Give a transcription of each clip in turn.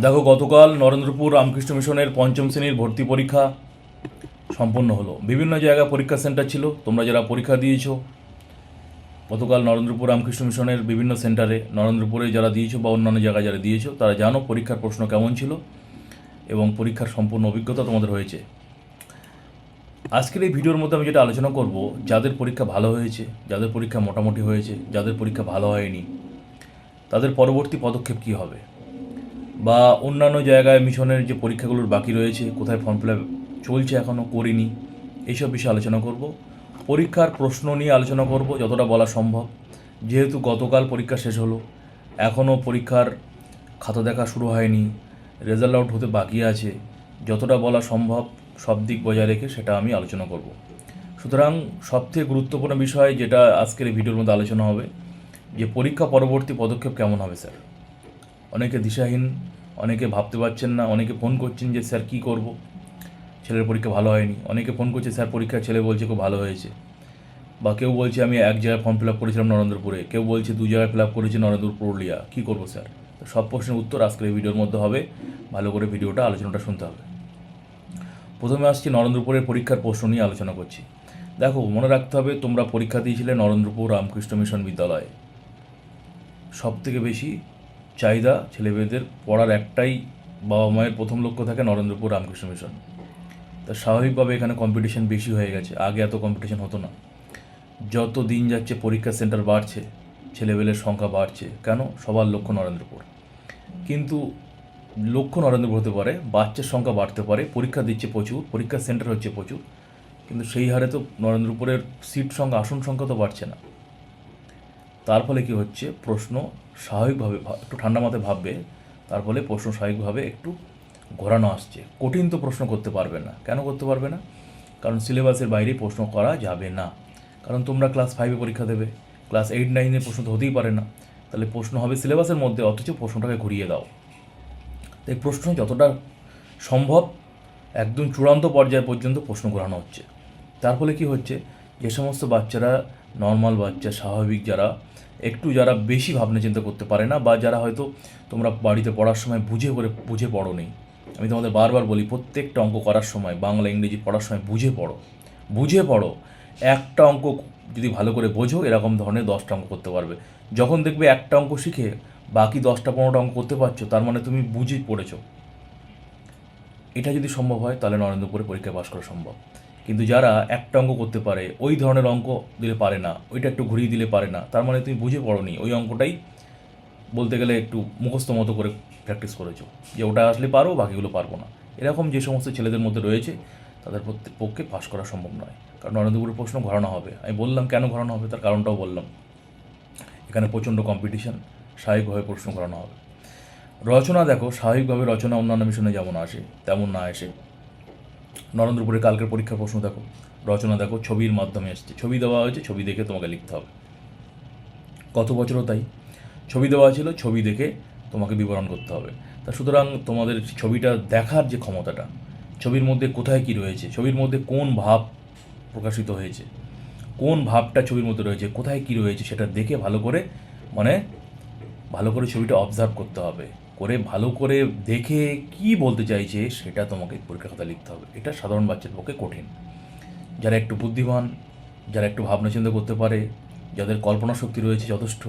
দেখো, গতকাল নরেন্দ্রপুর রামকৃষ্ণ মিশনের পঞ্চম শ্রেণির ভর্তি পরীক্ষা সম্পন্ন হলো। বিভিন্ন জায়গায় পরীক্ষা সেন্টার ছিল, তোমরা যারা পরীক্ষা দিয়েছ, গতকাল নরেন্দ্রপুর রামকৃষ্ণ মিশনের বিভিন্ন সেন্টারে, নরেন্দ্রপুরে যারা দিয়েছ বা অন্যান্য জায়গায় যারা দিয়েছ, তারা জানো পরীক্ষার প্রশ্ন কেমন ছিল এবং পরীক্ষার সম্পূর্ণ অভিজ্ঞতা তোমাদের হয়েছে। আজকের এই ভিডিওর মধ্যে আমি যেটা আলোচনা করব, যাদের পরীক্ষা ভালো হয়েছে, যাদের পরীক্ষা মোটামুটি হয়েছে, যাদের পরীক্ষা ভালো হয়নি, তাদের পরবর্তী পদক্ষেপ কী হবে? বা অন্যান্য জায়গায় মিশনের যে পরীক্ষাগুলোর বাকি রয়েছে, কোথায় ফর্ম ফিল চলছে এখনও করিনি, এইসব বিষয়ে আলোচনা করব। পরীক্ষার প্রশ্ন নিয়ে আলোচনা করব, যতটা বলা সম্ভব। যেহেতু গতকাল পরীক্ষা শেষ হলো এখনও পরীক্ষার খাতা দেখা শুরু হয়নি রেজাল্ট আউট হতে বাকি আছে, যতটা বলা সম্ভব সব দিক বজায় রেখে সেটা আমি আলোচনা করব। সুতরাং সবথেকে গুরুত্বপূর্ণ বিষয় যেটা আজকের ভিডিওর মধ্যে আলোচনা হবে, যে পরীক্ষা পরবর্তী পদক্ষেপ কেমন হবে, স্যার? অনেকে দিশাহীন, অনেকে ভাবতে পারছেন না, অনেকে ফোন করছেন যে, স্যার, কী করব? ছেলের পরীক্ষা ভালো হয়নি। অনেকে ফোন করছে, স্যার, পরীক্ষা ছেলে বলছে খুব ভালো হয়েছে। বা কেউ বলছে, আমি এক জায়গায় ফর্ম ফিল আপ করেছিলাম নরেন্দ্রপুরে। কেউ বলছে, দু জায়গায় ফিল আপ করেছি নরেন্দ্রপুর পুরুলিয়া। কী করব, স্যার? তো সব প্রশ্নের উত্তর আজকের এই ভিডিওর মধ্যে হবে। ভালো করে ভিডিওটা, আলোচনাটা শুনতে হবে। প্রথমে আসছি নরেন্দ্রপুরের পরীক্ষার প্রশ্ন নিয়ে আলোচনা করছি। দেখো, মনে রাখতে হবে, তোমরা পরীক্ষা দিয়েছিলে নরেন্দ্রপুর রামকৃষ্ণ মিশন বিদ্যালয়ে। সব থেকে বেশি চাহিদা ছেলেমেয়েদের পড়ার একটাই বাবা মায়ের প্রথম লক্ষ্য থাকে নরেন্দ্রপুর রামকৃষ্ণ মিশন। তা স্বাভাবিকভাবে এখানে কম্পিটিশন বেশি হয়ে গেছে। আগে এত কম্পিটিশন হতো না। যত দিন যাচ্ছে পরীক্ষা সেন্টার বাড়ছে, ছেলেবেলের সংখ্যা বাড়ছে। কেন? সবার লক্ষ্য নরেন্দ্রপুর। কিন্তু লক্ষ্য নরেন্দ্রপুর হতে পারে, বাচ্চার সংখ্যা বাড়তে পারে, পরীক্ষা দিচ্ছে প্রচুর, পরীক্ষা সেন্টার হচ্ছে প্রচুর। কিন্তু সেই হারে তো নরেন্দ্রপুরের সিট সংখ্যা, আসন সংখ্যা তো বাড়ছে না। তার ফলে কী হচ্ছে? প্রশ্ন স্বাভাবিকভাবে একটু ঠান্ডা মাথায় ভাববে, তার ফলে প্রশ্ন স্বাভাবিকভাবে একটু ঘোরানো আসছে। কঠিন তো প্রশ্ন করতে পারবে না। কেন করতে পারবে না? কারণ সিলেবাসের বাইরে প্রশ্ন করা যাবে না। কারণ তোমরা ক্লাস ফাইভে পরীক্ষা দেবে, ক্লাস এইট নাইনে প্রশ্ন তো হতেই পারে না। তাহলে প্রশ্ন হবে সিলেবাসের মধ্যে, অথচ প্রশ্নটাকে ঘুরিয়ে দাও। তাই প্রশ্ন যতটা সম্ভব একদম চূড়ান্ত পর্যায় পর্যন্ত প্রশ্ন ঘোরানো হচ্ছে। তার ফলে কী হচ্ছে? যে সমস্ত বাচ্চারা নর্মাল বাচ্চা, স্বাভাবিক যারা একটু যারা বেশি ভাবনা চিন্তা করতে পারে না বা যারা হয়তো তোমরা বাড়িতে পড়ার সময় বুঝে করে, বুঝে পড়ো নেই। আমি তোমাদের বারবার বলি, প্রত্যেকটা অঙ্ক করার সময়, বাংলা, ইংরেজি পড়ার সময় বুঝে পড়ো। বুঝে পড়ো। একটা অঙ্ক যদি ভালো করে বোঝো, এরকম ধরনের দশটা অঙ্ক করতে পারবে। যখন দেখবে একটা অঙ্ক শিখে বাকি দশটা, পনেরোটা অঙ্ক করতে পারছ, তার মানে তুমি বুঝে পড়েছো। এটা যদি সম্ভব হয়, তাহলে নরেন্দ্রপুরে পরীক্ষা পাশ করা সম্ভব। কিন্তু যারা একটা অঙ্ক করতে পারে, ওই ধরনের অঙ্ক দিলে পারে না, ওইটা একটু ঘুরিয়ে দিলে পারে না। তার মানে তুমি বুঝে পড়োনি, ওই অঙ্কটাই বলতে গেলে একটু মুখস্থ মতো করে প্র্যাকটিস করেছ, যে ওটা আসলে পারো, বাকিগুলো পারব না। এরকম যে সমস্ত ছেলেদের মধ্যে রয়েছে, তাদের পক্ষে পাশ করা সম্ভব নয়। কারণ নরেন্দ্রপুরের প্রশ্ন ঘরানো হবে। আমি বললাম কেন ঘরানো হবে, তার কারণটাও বললাম। এখানে প্রচণ্ড কম্পিটিশন স্বাভাবিকভাবে প্রশ্ন করানো হবে। রচনা দেখো, স্বাভাবিকভাবে রচনা অন্যান্য মিশনে যেমন আসে, তেমন না আসে। নরেন্দ্রপুরে কালকের পরীক্ষার প্রশ্ন দেখো, রচনা দেখো, ছবির মাধ্যমে এসছে। ছবি দেওয়া হয়েছে, ছবি দেখে তোমাকে লিখতে হবে। গত বছরও তাই? ছবি দেওয়া ছিল, ছবি দেখে তোমাকে বিবরণ করতে হবে। তা সুতরাং তোমাদের ছবিটা দেখার যে ক্ষমতাটা, ছবির মধ্যে কোথায় কি রয়েছে, ছবির মধ্যে কোন ভাব প্রকাশিত হয়েছে, কোন ভাবটা ছবির মধ্যে রয়েছে, কোথায় কি রয়েছে, সেটা দেখে ভালো করে মানে ভালো করে ছবিটা অবজার্ভ করতে হবে। করে, ভালো করে দেখে কি বলতে চাইছে সেটা তোমাকে পরীক্ষা খাতা লিখতে হবে। এটা সাধারণ বাচ্চার পক্ষে কঠিন। যারা একটু বুদ্ধিমান, যারা একটু ভাবনা চিন্তা করতে পারে, যাদের কল্পনা শক্তি রয়েছে যথেষ্ট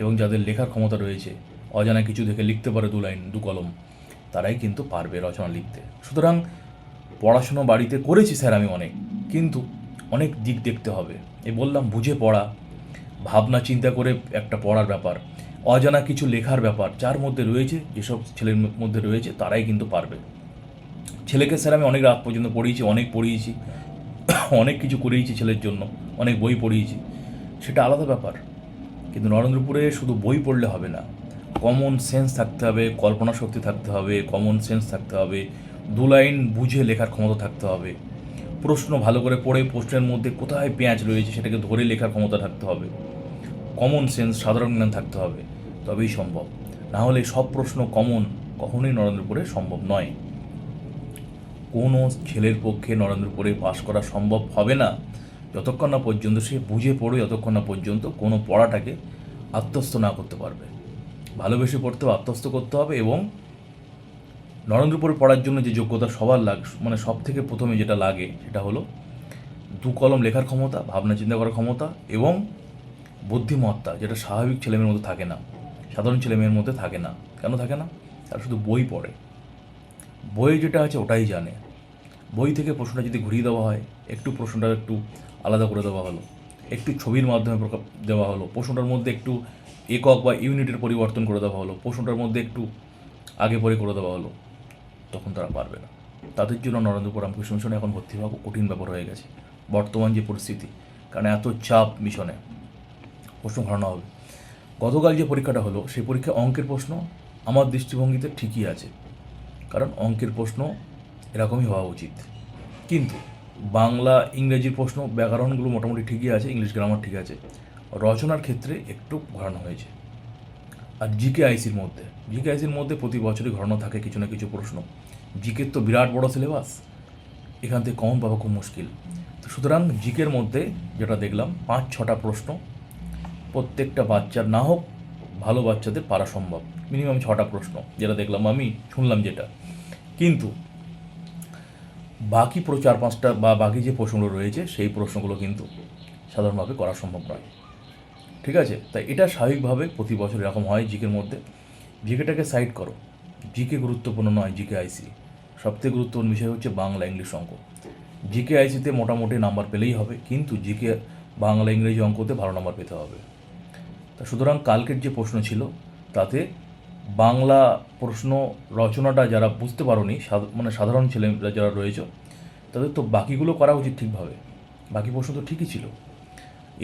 এবং যাদের লেখার ক্ষমতা রয়েছে, অজানা কিছু দেখে লিখতে পারে দু লাইন, দু কলম, তারাই কিন্তু পারবে রচনা লিখতে। সুতরাং পড়াশুনো বাড়িতে করেছি স্যার আমি অনেক, কিন্তু অনেক দিক দেখতে হবে। এই বললাম, বুঝে পড়া, ভাবনা চিন্তা করে একটা পড়ার ব্যাপার। অজানা কিছু লেখার ব্যাপার যার মধ্যে রয়েছে, যেসব ছেলের মধ্যে রয়েছে, তারাই কিন্তু পারবে। ছেলেকে স্যার আমি অনেক রাত পর্যন্ত পড়িয়েছি, অনেক পড়িয়েছি, অনেক কিছু করিয়েছি ছেলের জন্য, অনেক বই পড়িয়েছি। সেটা আলাদা ব্যাপার। কিন্তু নরেন্দ্রপুরে শুধু বই পড়লে হবে না। কমন সেন্স থাকতে হবে, কল্পনা শক্তি থাকতে হবে, কমন সেন্স থাকতে হবে, দু লাইন বুঝে লেখার ক্ষমতা থাকতে হবে। প্রশ্ন ভালো করে পড়ে, প্রশ্নের মধ্যে কোথায় পেঁয়াজ রয়েছে সেটাকে ধরে লেখার ক্ষমতা থাকতে হবে। কমন সেন্স, সাধারণ জ্ঞান থাকতে হবে। তবেই সম্ভব। না হলে সব প্রশ্ন কমন কখনোই নরেন্দ্রপুরে সম্ভব নয়। কোনো ছেলের পক্ষে নরেন্দ্রপুরে পাশ করা সম্ভব হবে না। যতক্ষণ না পর্যন্ত সে বুঝে পড়ে যতক্ষণ না পর্যন্ত কোনো পড়াটাকে আত্মস্থ না করতে পারবে। ভালোবেসে পড়তে আত্মস্থ করতে হবে এবং নরেন্দ্রপুরে পড়ার জন্য যে যোগ্যতা সবার লাগ মানে সব থেকে প্রথমে যেটা লাগে সেটা হলো দু কলম লেখার ক্ষমতা, ভাবনা চিন্তা করার ক্ষমতা এবং বুদ্ধিমত্তা, যেটা স্বাভাবিক ছেলেমেয়ের মতো থাকে না। সাধারণ ছেলে মেয়ের মধ্যে থাকে না। কেন থাকে না? তারা শুধু বই পড়ে। বই যেটা আছে ওটাই জানে। বই থেকে প্রশ্নটা যদি ঘুরিয়ে দেওয়া হয়, একটু প্রশ্নটা একটু আলাদা করে দেওয়া হলো, একটু ছবির মাধ্যমে দেওয়া হলো, প্রশ্নটার মধ্যে একটু একক বা ইউনিটের পরিবর্তন করে দেওয়া হলো, প্রশ্নটার মধ্যে একটু আগে পরে করে দেওয়া হলো, তখন তারা পারবে না। তাদের জন্য নরেন্দ্রপুর রামকৃষ্ণ মিশনে এখন ভর্তি হওয়া কঠিন ব্যাপার হয়ে গেছে। বর্তমান যে পরিস্থিতি, কারণ এত চাপ মিশনে, প্রশ্ন ঘরানো হবে। গতকাল যে পরীক্ষাটা হলো, সেই পরীক্ষায় অঙ্কের প্রশ্ন আমার দৃষ্টিভঙ্গিতে ঠিকই আছে। কারণ অঙ্কের প্রশ্ন এরকমই হওয়া উচিত। কিন্তু বাংলা, ইংরেজির প্রশ্ন, ব্যাকরণগুলো মোটামুটি ঠিকই আছে, ইংলিশ গ্রামার ঠিক আছে। রচনার ক্ষেত্রে একটু ঘোরানো হয়েছে। আর জিকে আইসির মধ্যে জিকে আইসির মধ্যে প্রতি বছরই ঘরানো থাকে কিছু না কিছু প্রশ্ন। জিকের তো বিরাট বড় সিলেবাস। এখান থেকে কমন পাওয়া খুব মুশকিল। তো সুতরাং জিকের মধ্যে যেটা দেখলাম, পাঁচ, ছটা প্রশ্ন প্রত্যেকটা বাচ্চার না হোক, ভালো বাচ্চাদের পারা সম্ভব। মিনিমাম ছটা প্রশ্ন, যেটা দেখলাম আমি, শুনলাম যেটা। কিন্তু বাকি পুরো চার পাঁচটা বা বাকি যে প্রশ্নগুলো রয়েছে, সেই প্রশ্নগুলো কিন্তু সাধারণভাবে করা সম্ভব নয়। ঠিক আছে? তাই এটা স্বাভাবিকভাবে প্রতি বছর এরকম হয় জিকের মধ্যে। জিকেটাকে সাইড করো। জিকে গুরুত্বপূর্ণ নয়, জিকে আইসি সবথেকে গুরুত্বপূর্ণ বিষয় হচ্ছে বাংলা ইংলিশ অঙ্ক। জিকে আইসিতে মোটামুটি নাম্বার পেলেই হবে, কিন্তু জিকে বাংলা ইংরেজি অঙ্কতে ভালো নাম্বার পেতে হবে। তা সুতরাং কালকের যে প্রশ্ন ছিল, তাতে বাংলা প্রশ্ন রচনাটা যারা বুঝতে পারোনি মানে সাধারণ ছেলে যারা রয়েছে, তাদের তো বাকিগুলো করা উচিত ঠিকভাবে। বাকি প্রশ্ন তো ঠিকই ছিল।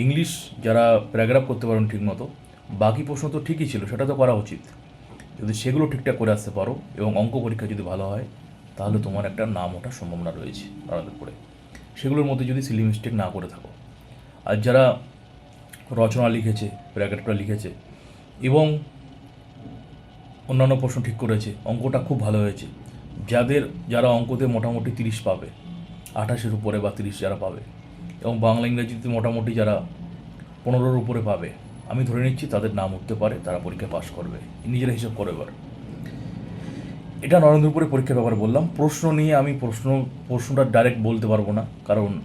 ইংলিশ যারা প্যারাগ্রাফ করতে পারেন ঠিক মতো বাকি প্রশ্ন তো ঠিকই ছিল, সেটা তো করা উচিত। যদি সেগুলো ঠিকঠাক করে আসতে পারো এবং অঙ্ক পরীক্ষা যদি ভালো হয়, তাহলে তোমার একটা নাম ওঠার সম্ভাবনা রয়েছে আনন্দপুরে সেগুলোর মধ্যে যদি সিলি মিস্টেক না করে থাকো। আর যারা রচনা লিখেছে প্যারাগ্রাফটা লিখেছে এবং অন্যান্য প্রশ্ন ঠিক করেছে। অঙ্কটা খুব ভালো হয়েছে। যাদের, যারা অঙ্কতে মোটামুটি তিরিশ পাবে, আঠাশের উপরে বা তিরিশ যারা পাবে এবং বাংলা, ইংরেজিতে মোটামুটি যারা পনেরোর উপরে পাবে, আমি ধরে নিচ্ছি তাদের নাম উঠতে পারে, তারা পরীক্ষা পাশ করবে। নিজেরা হিসাব করে এবার। এটা নরেন্দ্রপুরে পরীক্ষার ব্যাপারে বললাম। প্রশ্ন নিয়ে আমি প্রশ্ন, প্রশ্নটা ডাইরেক্ট বলতে পারব না, কারণ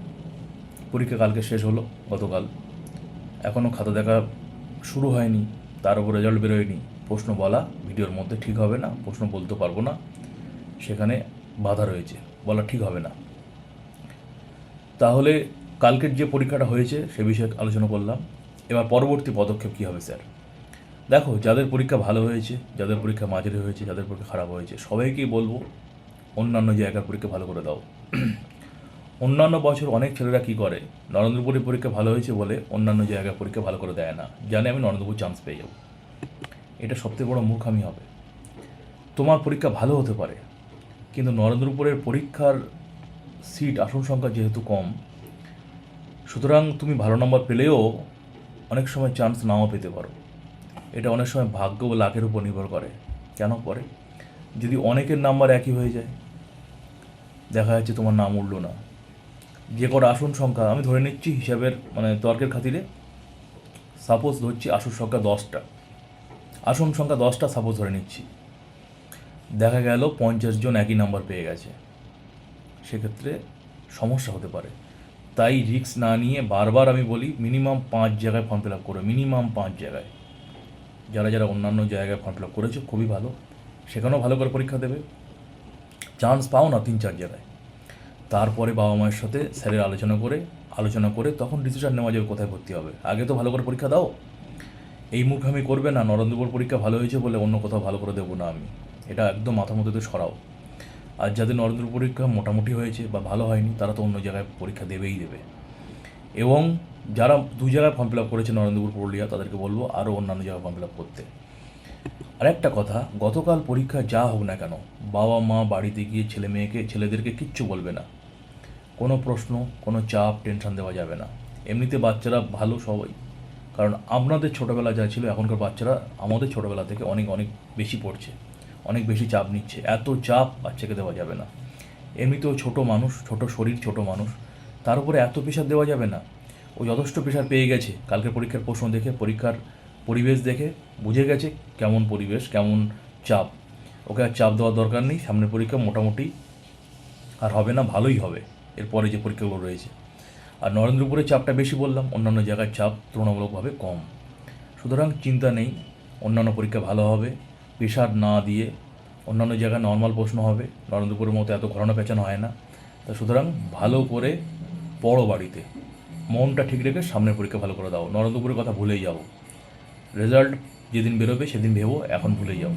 পরীক্ষা কালকে শেষ হলো, গতকাল। এখনও খাতা দেখা শুরু হয়নি, তার উপর রেজাল্ট বেরোয়নি। প্রশ্ন বলা ভিডিওর মধ্যে ঠিক হবে না, প্রশ্ন বলতে পারব না, সেখানে বাধা রয়েছে, বলা ঠিক হবে না। তাহলে কালকের যে পরীক্ষাটা হয়েছে সে বিষয়ে আলোচনা করলাম। এবার পরবর্তী পদক্ষেপ কী হবে স্যার? দেখো, যাদের পরীক্ষা ভালো হয়েছে, যাদের পরীক্ষা মাঝারি হয়েছে, যাদের পরীক্ষা খারাপ হয়েছে, সবাইকেই বলব, অন্যান্য জায়গার পরীক্ষা ভালো করে দাও। অন্যান্য বছর অনেক ছেলেরা কী করে? নরেন্দ্রপুরের পরীক্ষা ভালো হয়েছে বলে অন্যান্য জায়গায় পরীক্ষা ভালো করে দেয় না। জানে আমি নরেন্দ্রপুর চান্স পেয়ে যাব। এটা সবথেকে বড় মূর্খামি হবে। তোমার পরীক্ষা ভালো হতে পারে, কিন্তু নরেন্দ্রপুরের পরীক্ষার সিট আসন সংখ্যা যেহেতু কম, সুতরাং তুমি ভালো নম্বর পেলেও অনেক সময় চান্স নাও পেতে পারো। এটা অনেক সময় ভাগ্য ও লাখের উপর নির্ভর করে। কেন করে? যদি অনেকের নাম্বার একই হয়ে যায়, দেখা যাচ্ছে তোমার নাম উঠল না। যে কটা আসন সংখ্যা আমি ধরে নিচ্ছি হিসাবের মানে তর্কের খাতিরে। সাপোজ ধরছি আসন সংখ্যা দশটা। আসন সংখ্যা দশটা সাপোজ ধরে নিচ্ছি। দেখা গেল পঞ্চাশ জন একই নাম্বার পেয়ে গেছে। সেক্ষেত্রে সমস্যা হতে পারে। তাই রিস্ক না নিয়ে বারবার আমি বলি মিনিমাম পাঁচ জায়গায় ফর্ম ফিল আপ করো মিনিমাম পাঁচ জায়গায়। যারা যারা অন্যান্য জায়গায় ফর্ম ফিল আপ করেছ, খুবই ভালো। সেখানেও ভালো করে পরীক্ষা দেবে। চান্স পাও না তিন চার জায়গায়। তারপরে বাবা মায়ের সাথে স্যারের আলোচনা করে আলোচনা করে তখন ডিসিশন নেওয়া যাবে কোথায় ভর্তি হবে। আগে তো ভালো করে পরীক্ষা দাও। এই মুখে আমি করবে না, নরেন্দ্রপুর পরীক্ষা ভালো হয়েছে বলে অন্য কোথাও ভালো করে দেবো না আমি। এটা একদম মাথা মধ্যে সরাও। আর যাদের নরেন্দ্র পরীক্ষা মোটামুটি হয়েছে বা ভালো হয়নি, তারা তো অন্য জায়গায় পরীক্ষা দেবেই দেবে। এবং যারা দু জায়গায় ফর্ম ফিল আপ করেছে নরেন্দ্রপুর, পুরুলিয়া, তাদেরকে বলব আরও অন্যান্য জায়গায় ফর্ম ফিল আপ করতে। আর একটা কথা, গতকাল পরীক্ষা যা হোক না কেন, বাবা মা বাড়িতে গিয়ে ছেলে মেয়েকে, ছেলেদেরকে কিচ্ছু বলবে না। কোনো প্রশ্ন, কোনো চাপ টেনশন দেওয়া যাবে না। এমনিতে বাচ্চারা ভালো সবাই। কারণ আপনাদের ছোটোবেলা যা ছিল, এখনকার বাচ্চারা আমাদের ছোটোবেলা থেকে অনেক অনেক বেশি পড়ছে। অনেক বেশি চাপ নিচ্ছে। এত চাপ বাচ্চাকে দেওয়া যাবে না। এমনিতেও ছোট মানুষ, ছোট শরীর, ছোট মানুষ, তার উপরে এত প্রেশার দেওয়া যাবে না। ও যথেষ্ট প্রেশার পেয়ে গেছে। কালকের পরীক্ষার প্রশ্ন দেখে পরীক্ষার পরিবেশ দেখে বুঝে গেছে কেমন পরিবেশ, কেমন চাপ। ওকে আর চাপ দেওয়ার দরকার নেই, সামনের পরীক্ষা মোটামুটি আর হবে না, ভালোই হবে। এরপরে যে পরীক্ষাগুলো রয়েছে। আর নরেন্দ্রপুরের চাপটা বেশি বললাম, অন্যান্য জায়গার চাপ তুলনামূলকভাবে কম। সুতরাং চিন্তা নেই, অন্যান্য পরীক্ষা ভালো হবে প্রেশার না দিয়ে অন্যান্য জায়গায় নর্মাল প্রশ্ন হবে, নরেন্দ্রপুরের মতো এত ঘরানো পেঁচানো হয় না। তা সুতরাং ভালো করে পড়ো বাড়িতে। মনটা ঠিক রেখে সামনের পরীক্ষা ভালো করে দাও। নরেন্দ্রপুরের কথা ভুলেই যাও রেজাল্ট যেদিন বেরোবে সেদিন ভেবো এখন ভুলে যাও।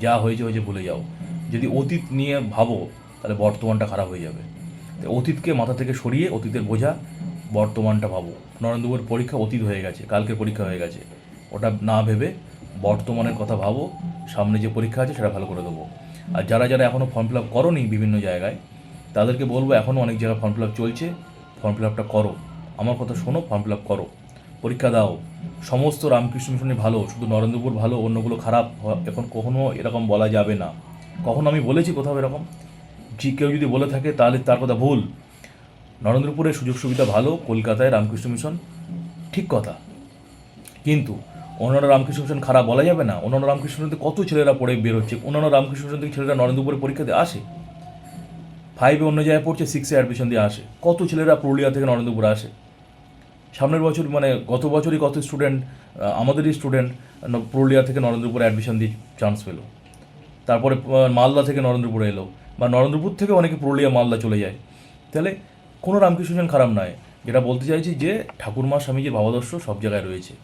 যা হয়েছে হয়েছে ভুলে যাও। যদি অতীত নিয়ে ভাবো, তাহলে বর্তমানটা খারাপ হয়ে যাবে। অতীতকে মাথা থেকে সরিয়ে অতীতের বোঝা, বর্তমানটা ভাবো। নরেন্দ্রপুরের পরীক্ষা অতীত হয়ে গেছে, কালকের পরীক্ষা হয়ে গেছে। ওটা না ভেবে বর্তমানের কথা ভাবো, সামনে যে পরীক্ষা আছে সেটা ভালো করে দেবো। আর যারা যারা এখনও ফর্ম ফিল আপ করোনি বিভিন্ন জায়গায়, তাদেরকে বলব এখনও অনেক জায়গায় ফর্ম ফিল আপ চলছে। ফর্ম ফিল আপটা করো। আমার কথা শোনো ফর্ম ফিল আপ করো। পরীক্ষা দাও। সমস্ত রামকৃষ্ণ মিশনে ভালো, শুধু নরেন্দ্রপুর ভালো, অন্যগুলো খারাপ। এখন কখনো এরকম বলা যাবে না। কখনো আমি বলেছি কোথাও এরকম? যে কেউ যদি বলে থাকে, তাহলে তার কথা ভুল। নরেন্দ্রপুরের সুযোগ সুবিধা ভালো, কলকাতায় রামকৃষ্ণ মিশন, ঠিক কথা। কিন্তু অন্যান্য রামকৃষ্ণ মিশন খারাপ বলা যাবে না। অন্যান্য রামকৃষ্ণ মিশন কত ছেলেরা পড়ে বের হচ্ছে? অন্যান্য রামকৃষ্ণ মিশন থেকে ছেলেরা নরেন্দ্রপুরে পরীক্ষা দিয়ে আসে? ফাইভে অন্য জায়গায় পড়ছে সিক্সে অ্যাডমিশন দিয়ে আসে। কত ছেলেরা পুরুলিয়া থেকে নরেন্দ্রপুরে আসে? সামনের বছর মানে গত বছরই কত স্টুডেন্ট আমাদেরই স্টুডেন্ট পুরুলিয়া থেকে নরেন্দ্রপুরে অ্যাডমিশন দিয়ে চান্স পেল। তারপরে মালদা থেকে নরেন্দ্রপুরে এলো। বা নরেন্দ্রপুর থেকে অনেকে পুরুলিয়া, মালদা চলে যায়। তাহলে কোনো রামকৃষ্ণ মিশন খারাপ নয়। যেটা বলতে চাইছি যে, ঠাকুরমা, স্বামীজির ভাবাদর্শ সব জায়গায় রয়েছে।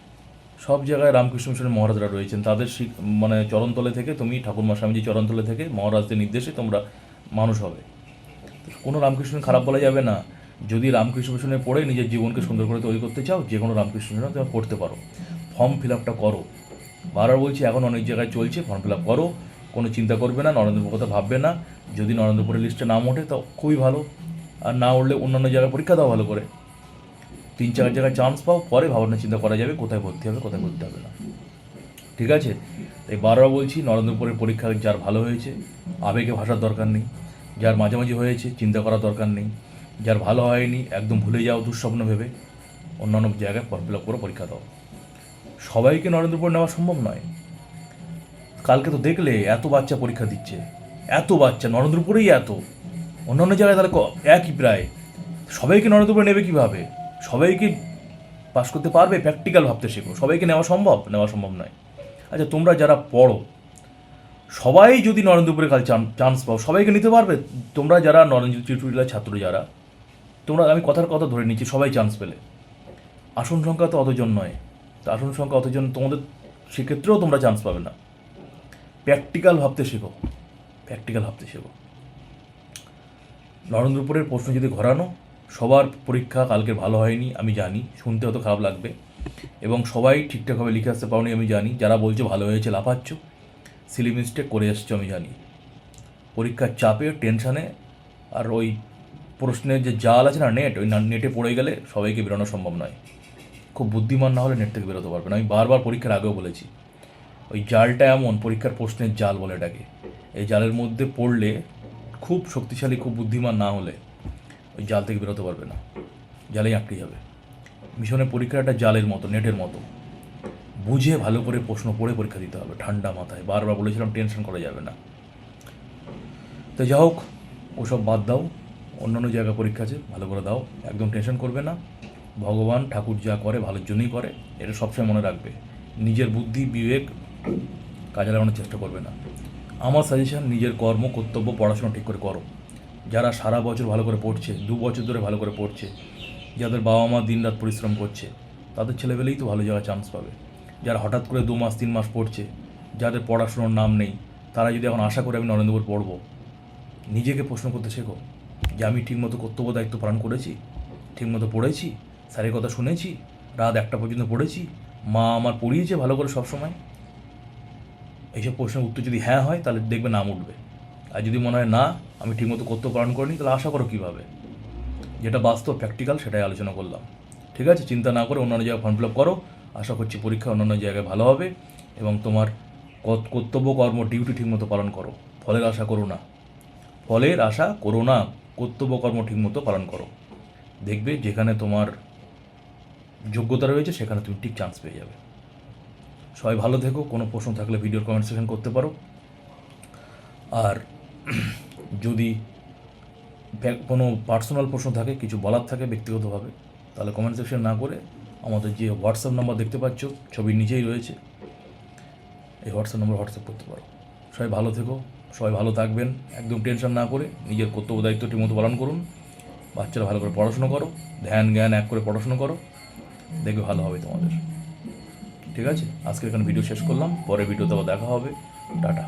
সব জায়গায় রামকৃষ্ণ মিশনের মহারাজরা রয়েছেন। তাদের মানে চরণতলে থেকে তুমি ঠাকুরমা, স্বামীজি চরণতলে থেকে মহারাজদের নির্দেশে তোমরা মানুষ হবে। কোনো রামকৃষ্ণ খারাপ বলা যাবে না। যদি রামকৃষ্ণ মিশনে পড়ে নিজের জীবনকে সুন্দর করে তৈরি করতে চাও, যে কোনো রামকৃষ্ণ মিশনে তুমি পড়তে পারো। ফর্ম ফিল আপটা করো। বারবার বলছি, এখন অনেক জায়গায় চলছে, ফর্ম ফিল আপ করো। কোনো চিন্তা করবে না নরেন্দ্রপুর কথা ভাববে না। যদি নরেন্দ্রপুরের লিস্টে নাম ওঠে তো খুবই ভালো। আর না উঠলে অন্যান্য জায়গায় পরীক্ষা দাও ভালো করে। তিন চার জায়গায় চান্স পাও, পরে ভাবনা চিন্তা করা যাবে, কোথায় ভর্তি হবে, কোথায় ভর্তি হবে না। ঠিক আছে? তাই বারবার বলছি, নরেন্দ্রপুরের পরীক্ষা যার ভালো হয়েছে, আবেগে ভাষার দরকার নেই। যার মাঝামাঝি হয়েছে, চিন্তা করার দরকার নেই। যার ভালো হয়নি, একদম ভুলে যাও দুঃস্বপ্ন ভেবে অন্যান্য জায়গায় ফর্ম ফিল আপ করে পরীক্ষা দাও। সবাইকে নরেন্দ্রপুর নেওয়া সম্ভব নয়। কালকে তো দেখলে এত বাচ্চা পরীক্ষা দিচ্ছে, এত বাচ্চা, নরেন্দ্রপুরেই এত। অন্যান্য জায়গায় তাহলে একই প্রায়। সবাইকে নরেন্দ্রপুরে নেবে কীভাবে? সবাইকে পাশ করতে পারবে? প্র্যাকটিক্যাল ভাবতে শেখো। সবাইকে নেওয়া সম্ভব? নেওয়া সম্ভব নয়। আচ্ছা তোমরা যারা পড়ো, সবাই যদি নরেন্দ্রপুরে কাল চান্স পাও, সবাইকে নিতে পারবে? তোমরা যারা নরেন্দ্র টিউটোরিয়ালের ছাত্র যারা তোমরা, আমি কথার কথা ধরে নিচ্ছি, সবাই চান্স পেলে। আসন সংখ্যা তো অতজন নয়। তো আসন সংখ্যা অতজন, তোমাদের সেক্ষেত্রেও তোমরা চান্স পাবে না। প্র্যাকটিক্যাল ভাবতে শেখো। প্র্যাকটিক্যাল ভাবতে শেখো। নরেন্দ্রপুরের প্রশ্ন যদি ঘরানো, সবার পরীক্ষা কালকে ভালো হয়নি, আমি জানি, শুনতে হয়তো খারাপ লাগবে। এবং সবাই ঠিকঠাকভাবে লিখে আসতে পারোনি, আমি জানি। যারা বলছে ভালো হয়েছে, লাফাচ্ছ সিলি মিস্টেক করে এসছো, আমি জানি। পরীক্ষার চাপে টেনশানে আর ওই প্রশ্নের যে জাল আছে না নেট ওই নেটে পড়ে গেলে সবাইকে বেরোনো সম্ভব নয়। খুব বুদ্ধিমান না হলে নেট থেকে বেরোতে পারবে না। আমি বারবার পরীক্ষার আগেও বলেছি, ওই জালটা এমন, পরীক্ষার প্রশ্নের জাল বলে এটাকে। এই জালের মধ্যে পড়লে খুব শক্তিশালী, খুব বুদ্ধিমান না হলে ওই জাল থেকে বেরোতে পারবে না। জালেই আটকে যাবে। মিশনের পরীক্ষা একটা জালের মতো নেটের মতো। বুঝে ভালো করে প্রশ্ন পড়ে পরীক্ষা দিতে হবে, ঠান্ডা মাথায়। বারবার বলেছিলাম টেনশন করা যাবে না। তো যা হোক ওসব বাদ দাও। অন্যান্য জায়গা পরীক্ষা আছে, ভালো করে দাও, একদম টেনশন করবে না। ভগবান, ঠাকুর যা করে, ভালোর জন্যই করে, এটা সবসময় মনে রাখবে। নিজের বুদ্ধি, বিবেক কাজে লাগানোর চেষ্টা করবে না। আমার সাজেশন নিজের কর্ম, কর্তব্য, পড়াশোনা ঠিক করে করো। যারা সারা বছর ভালো করে পড়ছে, দু বছর ধরে ভালো করে পড়ছে, যাদের বাবা মা দিনরাত পরিশ্রম করছে, তাদের ছেলেবেলেই তো ভালো জায়গায় চান্স পাবে। যারা হঠাৎ করে দু মাস, তিন মাস পড়ছে, যাদের পড়াশোনার নাম নেই, তারা যদি এখন আশা করে আমি নরেন্দ্রপুর পড়ব, নিজেকে প্রশ্ন করতে শেখো। যে আমি ঠিকমতো কর্তব্য দায়িত্ব পালন করেছি, ঠিকমতো পড়েছি, স্যারের কথা শুনেছি, রাত একটা পর্যন্ত পড়েছি, মা আমার পড়িয়েছে ভালো করে সবসময়। এইসব প্রশ্নের উত্তর যদি হ্যাঁ হয়, তাহলে দেখবে নাম উঠবে। আর যদি মনে হয় না, আমি ঠিকমতো কর্তব্য পালন করিনি, তাহলে আশা করো কীভাবে? যেটা বাস্তব প্র্যাকটিক্যাল সেটাই আলোচনা করলাম। ঠিক আছে? চিন্তা না করে অন্যান্য জায়গায় ফর্ম ফিল আপ করো। আশা করছি পরীক্ষা অন্যান্য জায়গায় ভালো হবে এবং তোমার কর্তব্য, কর্ম ডিউটি ঠিকমতো পালন করো। ফলের আশা করো না। ফলের আশা করো না। কর্তব্য কর্ম ঠিকমতো পালন করো। দেখবে যেখানে তোমার যোগ্যতা রয়েছে, সেখানে তুমি ঠিক চান্স পেয়ে যাবে। সবাই ভালো থেকো, কোনো প্রশ্ন থাকলে ভিডিওর কমেন্ট সেকশন করতে পারো। আর যদি কোনো পার্সোনাল প্রশ্ন থাকে, কিছু বলার থাকে ব্যক্তিগতভাবে, তাহলে কমেন্ট সেকশন না করে আমাদের যে হোয়াটসঅ্যাপ নাম্বার দেখতে পাচ্ছ ছবির নিচেই রয়েছে। এই হোয়াটসঅ্যাপ নম্বর হোয়াটসঅ্যাপ করতে পারো। সবাই ভালো থেকো। সবাই ভালো থাকবেন, একদম টেনশন না করে নিজের কর্তব্য দায়িত্ব ঠিকমতো পালন করুন। বাচ্চারা ভালো করে পড়াশুনো করো, ধ্যান জ্ঞান এক করে পড়াশুনো করো, দেখবে ভালো হবে তোমাদের। ঠিক আছে? আজকে এখানে ভিডিও শেষ করলাম পরে ভিডিওতে আবার দেখা হবে। টাটা।